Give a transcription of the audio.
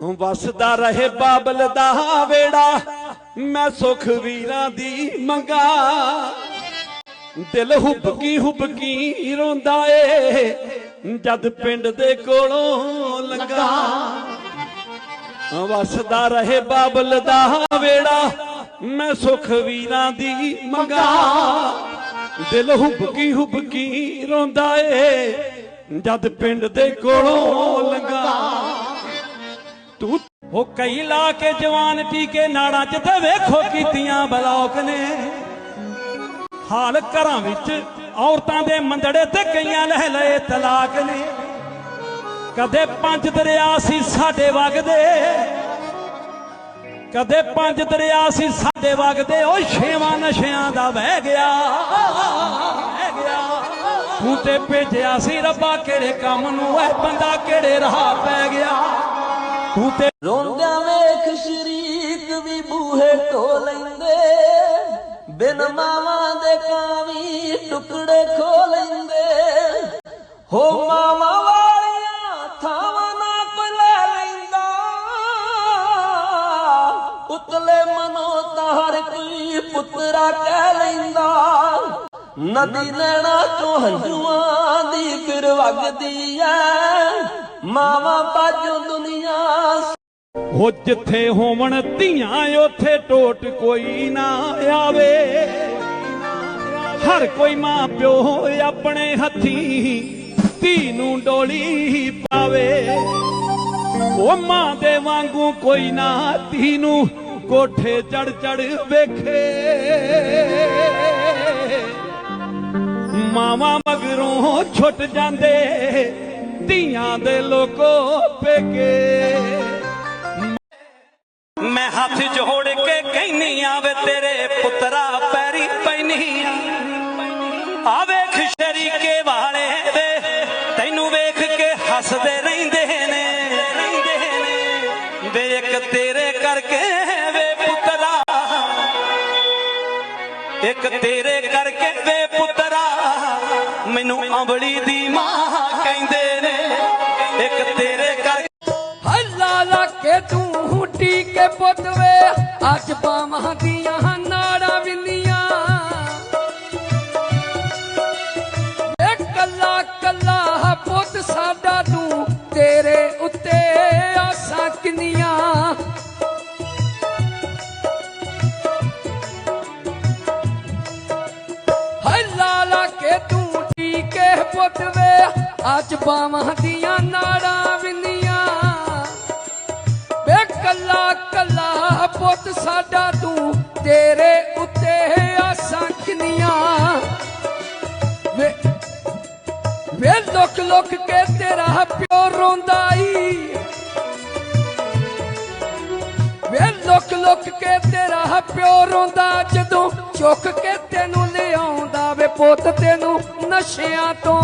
ਵਸਦਾ ਰਹੇ ਬਾਬਲ ਦਾ ਵੇੜਾ, ਮੈਂ ਸੁਖ ਵੀਰਾਂ ਦੀ ਮੰਗਾ। ਦਿਲ ਹੁਬਕੀ ਹੁਬਕੀ ਰੋਂਦਾ ਏ, ਜਦ ਪਿੰਡ ਦੇ ਕੋਲੋਂ ਲੰਗਾ ਵਸਦਾ ਰਹੇ ਬਾਬਲ ਦਾ ਵੇੜਾ, ਮੈਂ ਸੁਖ ਵੀਰਾਂ ਦੀ ਮੰਗਾ। ਦਿਲ ਹੁਬਕੀ ਹੁਬਕੀ ਰੋਂਦਾ ਏ, ਜਦ ਪਿੰਡ ਦੇ ਕੋਲੋਂ ਤੂੰ ਉਹ ਕਈ ਲਾ ਕੇ ਜਵਾਨ ਟੀਕੇ ਨਾੜਾਂ 'ਚ ਤੇ ਵੇਖੋ ਕੀਤੀਆਂ ਬਲੌਕ ਨੇ। ਹਾਲ ਘਰਾਂ ਵਿੱਚ ਔਰਤਾਂ ਦੇ ਮੰਦੜੇ ਤੇ ਕਈਆਂ ਲੈ ਲਏ ਤਲਾਕ ਨੇ। ਕਦੇ ਪੰਜ ਦਰਿਆ ਸੀ ਸਾਡੇ ਵਗਦੇ ਕਦੇ ਪੰਜ ਦਰਿਆ ਸੀ ਸਾਡੇ ਵਗਦੇ ਉਹ ਛੇਵਾਂ ਨਸ਼ਿਆਂ ਦਾ ਵਹਿ ਗਿਆ। ਵਹਿ ਗਿਆ। ਤੂੰ ਤੇ ਭੇਜਿਆ ਸੀ ਰੱਬਾ ਕਿਹੜੇ ਕੰਮ ਨੂੰ ਐ ਬੰਦਾ ਕਿਹੜੇ ਰਾਹ ਪੈ ਗਿਆ ਤੂੰ ਤੇ ਰੋਂਦਿਆਂ ਵੇਖ ਸ਼ਰੀਕ ਵੀ ਬੂਹੇ ਢੋ ਲੈਂਦੇ, ਬਿਨ ਮਾਵਾਂ ਦੇ ਕਾਵੀ ਟੁਕੜੇ ਖੋ ਲੈਂਦੇ। ਹੋ ਮਾਵਾਂ ਵਾਲੀਆਂ ਥਾਵਾਂ ਨਾ ਕੋਈ ਲੈ ਲੈਂਦਾ, ਉਤਲੇ ਮਨੋ ਤਾਰ ਕੋਈ ਪੁੱਤਰਾ ਕਹਿ ਲੈਂਦਾ, ਨਦੀ ਲੈਣਾ ਚੋਂ ਹੰਝੂਆਂ ਦੀ ਫਿਰ ਵਗਦੀ ਐ। ਮਾਵਾਂ ਬਾਝੋਂ ਦੁਨੀਆ ਉਹ ਜਿੱਥੇ ਹੋਵਣ ਧੀਆਂ, ਉਥੇ ਟੋਟ ਕੋਈ ਨਾ ਆਵੇ। ਹਰ ਕੋਈ ਮਾਂ ਪਿਓ ਆਪਣੇ ਹੱਥੀ ਧੀ ਨੂੰ ਡੋਲੀ ਪਾਵੇ। ਉਹ ਮਾਂ ਦੇ ਵਾਂਗੂ ਕੋਈ ਨਾ ਧੀ ਨੂੰ ਕੋਠੇ ਚੜ ਚੜ ਵੇਖੇ। ਮਾਵਾ ਮਗਰੋਂ ਛੁੱਟ ਜਾਂਦੇ ਧੀਆਂ ਦੇ ਲੋਕੋ ਪੇਕੇ। ਮੈਂ ਹੱਥ ਜੋੜ ਕੇ ਕਹਿਨੀ ਆਵੇ ਤੇਰੇ ਪੁੱਤਰਾ ਪੈਰੀ ਪੈਨੀ ਆਵੇ ਵੇਖ ਵਾਲੇ ਵੇ ਤੈਨੂੰ ਵੇਖ ਕੇ ਹੱਸਦੇ ਰਹਿੰਦੇ ਨੇ। ਰਹਿੰਦੇ ਨੇ ਤੇਰੇ ਕਰਕੇ ਵੇ ਪੁੱਤਰਾ। ਇੱਕ ਤੇਰੇ ਕਰਕੇ ਵੇ ਪੁੱਤਰਾ। ਮੈਨੂੰ ਅੰਬਲੀ ਦੀ ਮਾਂ ਕਹਿੰਦੇ ਨੇ, ਇੱਕ ਤੇਰੇ ਕਰਕੇ। ਹੱਲਾ ਲਾ ਕੇ ਤੂੰ ਟੀਕੇ ਪੁੱਤ ਵੇ, ਅੱਜ ਬਾਵਾਂ ਦੀਆਂ ਟੀਕੇ ਵੇ ਅੱਜ ਬਾਵਾਂ ਦੀਆਂ ਨਾੜਾਂ ਵਿੰਦੀਆਂ ਵੇ ਕੱਲਾ ਕੱਲਾ ਪੁੱਤ ਸਾਡਾ ਤੂੰ ਤੇਰੇ ਉੱਤੇ ਆਸਾਂ ਕਿੰਨੀਆਂ। ਵੇ ਵੇ ਲੁਕ ਲੁਕ ਕੇ ਤੇਰਾ ਪਿਓ ਰੋਂਦਾ ਈ। ਵੇ ਲੁਕ ਲੁਕ ਕੇ ਤੇਰਾ ਪਿਓ ਰੋਂਦਾ ਜਦੋਂ ਚੁੱਕ ਕੇ ਤੈਨੂੰ ਲਿਆਉਂਦਾ ਪੁੱਤ ਤੈਨੂੰ ਨਸ਼ਿਆਂ ਤੋਂ